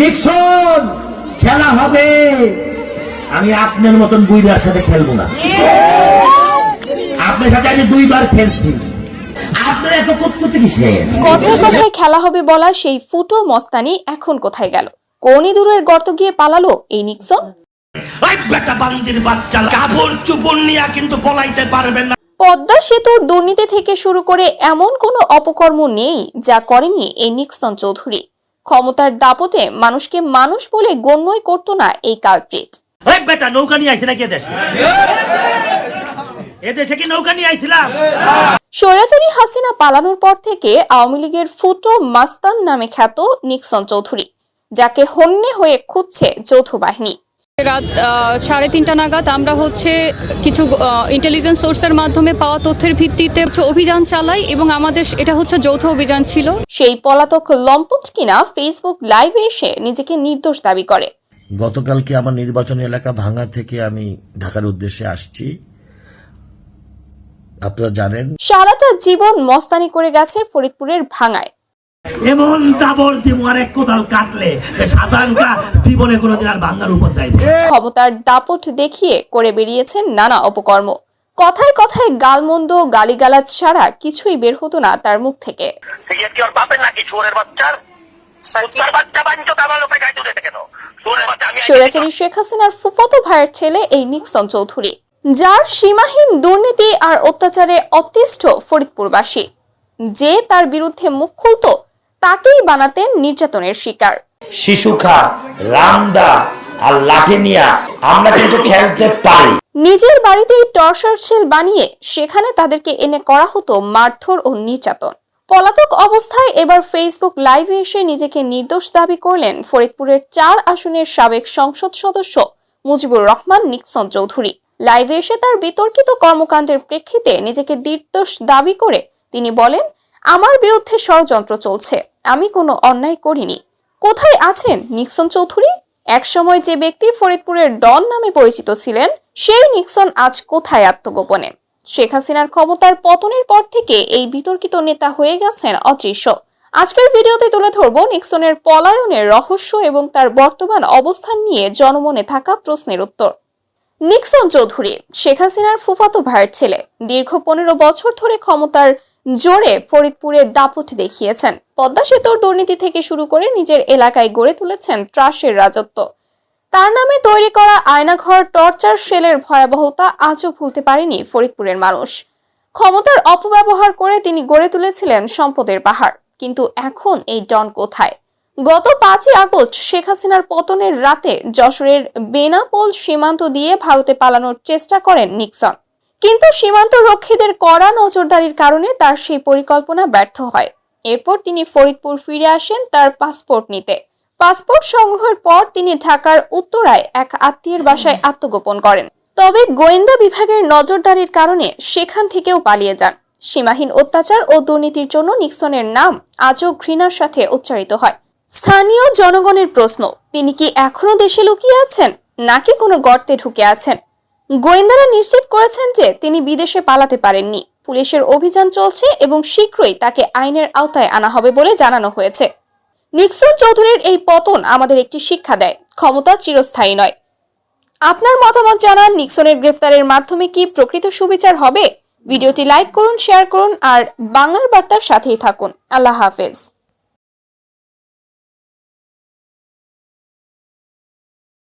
Nixon খেলা হবে। আমি আপনার মতন বুইরার সাথে খেলব না। আপনার সাথে আমি দুইবার খেলছি। কথায় কথায় খেলা হবে বলা সেই ফুটো মস্তানি এখন কোথায় গেল? কোন ইঁদুরের গর্ত গিয়ে পালালো এই নিক্সন? কিন্তু পলাইতে পারবেন না। পদ্মা সেতুর দুর্নীতি থেকে শুরু করে এমন কোনো অপকর্ম নেই যা করেনি এই নিক্সন চৌধুরী। ক্ষমতার দাপটে মানুষকে মানুষ বলে গণ্যই করত না এই কালপ্রিট। বেটা নৌকা নিয়ে আইছে নাকি এদেশে? এদেশে কি নৌকা নিয়ে আইছিলাম স্বৈরাচারী হাসিনা পালানোর পর থেকে আওয়ামী লীগের ফুটো মাস্তান নামে খ্যাত নিক্সন চৌধুরী যাকে হন্যে হয়ে খুঁজছে যৌথ বাহিনী। রাত আহ, সাড়ে তিনটা নাগাদ আমরা হচ্ছে কিছু ইন্টেলিজেন্স সোর্সের মাধ্যমে পাওয়া তথ্যের ভিত্তিতে অভিযান চালাই এবং আমাদের এটা হচ্ছে যৌথ অভিযান ছিল। সেই পলাতক লম্পট কিনা ফেসবুক লাইভে এসে নিজেকে নির্দোষ দাবি করে। গতকালকে আমার নির্বাচনী এলাকা ভাঙা থেকে আমি ঢাকার উদ্দেশ্যে আসছি। আপনারা জানেন সারাটা জীবন মস্তানি করে গেছে ফরিদপুরের ভাঙায়। এমন দাবর দিব আর এক কোদাল কাটলে। যে সাধারণ কা জীবনে কোনোদিন আর বাংলার উপর দেয়। ক্ষমতার দাপট দেখিয়ে করে বেরিয়েছেন নানা অপকর্ম। কথায় কথায় গালমন্দ গালিগালাজ ছাড়া কিছুই বের হতো না তার মুখ থেকে। স্বৈরাচারী শেখ হাসিনার ফুফাতো ভাইয়ের ছেলে এই নিক্সন চৌধুরী। যার সীমাহীন দুর্নীতি আর অত্যাচারে অতিষ্ঠ ফরিদপুরবাসী। যে তার বিরুদ্ধে মুখ খুলত তাকেই বানাতেন নির্যাতনের শিকার। শিশুখা রামদা আর লাঠি নিয়া আমরা কিন্তু খেলতে পারি। নিজের বাড়িতেই টর্চার সেল বানিয়ে সেখানে তাদেরকে এনে করা হতো মারধর ও নির্যাতন। পলাতক অবস্থায় এবার ফেসবুক লাইভে এসে নিজেকে নির্দোষ দাবি করলেন ফরিদপুরের চার আসনের সাবেক সংসদ সদস্য মুজিবুর রহমান নিক্সন চৌধুরী। লাইভে এসে তার বিতর্কিত কর্মকাণ্ডের প্রেক্ষিতে নিজেকে নির্দোষ দাবি করে তিনি বলেন আমার বিরুদ্ধে ষড়যন্ত্র চলছে। আমি কোনো অন্যায় করিনি। কোথায় আছেন নিক্সন চৌধুরী? একসময় যে ব্যক্তি ফরিদপুরের ডন নামে পরিচিত ছিলেন, সেই নিক্সন আজ কোথায় আত্মগোপনে? শেখ হাসিনার ক্ষমতার পতনের পর থেকে এই বিতর্কিত নেতা হয়ে গেছেন অদৃশ্য। আজকের ভিডিওতে তুলে ধরব নিক্সনের পলায়নের রহস্য এবং তার বর্তমান অবস্থান নিয়ে জনমনে থাকা প্রশ্নের উত্তর। নিক্সন চৌধুরী, শেখ হাসিনার ফুফাতো ভাইয়ের ছেলে, দীর্ঘ পনেরো বছর ধরে ক্ষমতার জোরে ফরিদপুরে দাপট দেখিয়েছেন। পদ্মা সেতুর দুর্নীতি থেকে শুরু করে নিজের এলাকায় গড়ে তুলেছেন ত্রাসের রাজত্ব। তার নামে তৈরি করা আয়নাঘর, টর্চার, সেলের ভয়াবহতা আজও ভুলতে পারেনি ফরিদপুরের মানুষ। ক্ষমতার অপব্যবহার করে তিনি গড়ে তুলেছিলেন সম্পদের পাহাড়। কিন্তু এখন এই ডন কোথায়? গত পাঁচই আগস্ট শেখ হাসিনার পতনের রাতে যশোরের বেনাপোল সীমান্ত দিয়ে ভারতে পালানোর চেষ্টা করেন নিক্সন। কিন্তু সীমান্ত রক্ষীদের কড়া নজরদারির কারণে তার সেই পরিকল্পনা ব্যর্থ হয়। এরপর তিনি ফরিদপুর ফিরে আসেন তার পাসপোর্ট নিতে। পাসপোর্ট সংগ্রহের পর তিনি ঢাকার উত্তরায় এক আত্মীয়ের বাসায় আত্মগোপন করেন। তবে গোয়েন্দা বিভাগের নজরদারির কারণে সেখান থেকেও পালিয়ে যান। সীমাহীন অত্যাচার ও দুর্নীতির জন্য নিক্সনের নাম আজও ঘৃণার সাথে উচ্চারিত হয়। স্থানীয় জনগণের প্রশ্ন, তিনি কি এখনও দেশে লুকিয়ে আছেন, নাকি কোনো গর্তে ঢুকে আছেন? গোয়েন্দারা নিশ্চিত করেছেন যে তিনি বিদেশে পালাতে পারেননি। পুলিশের অভিযান চলছে এবং শীঘ্রই তাকে আইনের আওতায় আনা হবে বলে জানানো হয়েছে। নিক্সন চৌধুরীর এই পতন আমাদের একটি শিক্ষা দেয়, ক্ষমতা চিরস্থায়ী নয়। আপনার মতামত জানান, নিক্সনের গ্রেফতারের মাধ্যমে কি প্রকৃত সুবিচার হবে? ভিডিওটি লাইক করুন, শেয়ার করুন, আর বাংলার বার্তার সাথেই থাকুন। আল্লাহ হাফেজ।